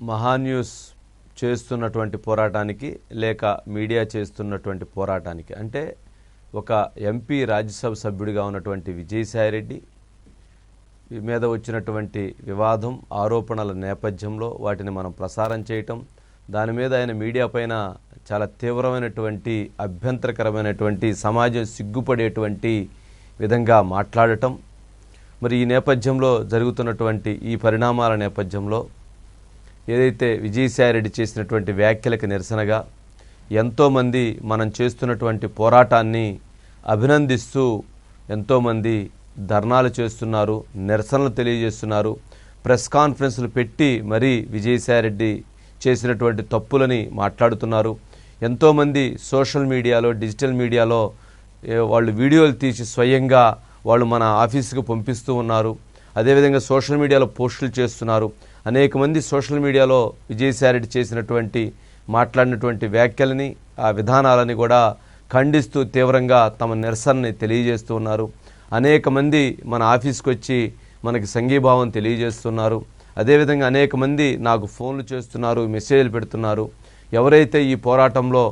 మహాన్యూస్ చేస్తున్నటువంటి పోరాటానికి లేక మీడియా చేస్తున్నటువంటి పోరాటానికి అంటే ఒక ఎంపీ రాజ్యసభ సభ్యుడిగా ఉన్నటువంటి విజయసాయిరెడ్డి మీద వచ్చినటువంటి వివాదం ఆరోపణల నేపథ్యంలో వాటిని మనం ప్రసారం చేయటం దాని మీద ఆయన మీడియా పైన చాలా తీవ్రమైనటువంటి అభ్యంతరకరమైనటువంటి సమాజం సిగ్గుపడేటువంటి విధంగా మాట్లాడటం మరి ఈ నేపథ్యంలో జరుగుతున్నటువంటి ఈ పరిణామాల నేపథ్యంలో ఏదైతే విజయసాయిరెడ్డి చేసినటువంటి వ్యాఖ్యలకు నిరసనగా ఎంతోమంది మనం చేస్తున్నటువంటి పోరాటాన్ని అభినందిస్తూ ఎంతోమంది ధర్నాలు చేస్తున్నారు నిరసనలు తెలియజేస్తున్నారు ప్రెస్ కాన్ఫరెన్స్లు పెట్టి మరీ విజయసాయిరెడ్డి చేసినటువంటి తప్పులని మాట్లాడుతున్నారు. ఎంతోమంది సోషల్ మీడియాలో డిజిటల్ మీడియాలో వాళ్ళు వీడియోలు తీసి స్వయంగా వాళ్ళు మన ఆఫీసుకు పంపిస్తూ ఉన్నారు. అదేవిధంగా సోషల్ మీడియాలో పోస్టులు చేస్తున్నారు. అనేక మంది సోషల్ మీడియాలో విజయసాయిరెడ్డి చేసినటువంటి మాట్లాడినటువంటి వ్యాఖ్యలని ఆ విధానాలని కూడా ఖండిస్తూ తీవ్రంగా తమ నిరసనని తెలియజేస్తూ ఉన్నారు. అనేక మంది మన ఆఫీస్కి వచ్చి మనకి సంఘీభావం తెలియజేస్తున్నారు. అదేవిధంగా అనేక మంది నాకు ఫోన్లు చేస్తున్నారు మెసేజ్లు పెడుతున్నారు. ఎవరైతే ఈ పోరాటంలో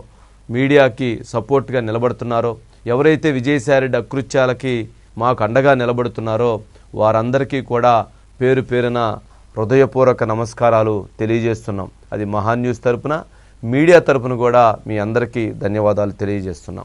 మీడియాకి సపోర్ట్గా నిలబడుతున్నారో ఎవరైతే విజయసాయిరెడ్డి అకృత్యాలకి మాకు అండగా నిలబడుతున్నారో వారందరికీ కూడా పేరు పేరున హృదయపూర్వక నమస్కారాలు తెలియజేస్తున్నాం. అది మహా న్యూస్ తరపున మీడియా తరపున కూడా మీ అందరికీ ధన్యవాదాలు తెలియజేస్తున్నాం.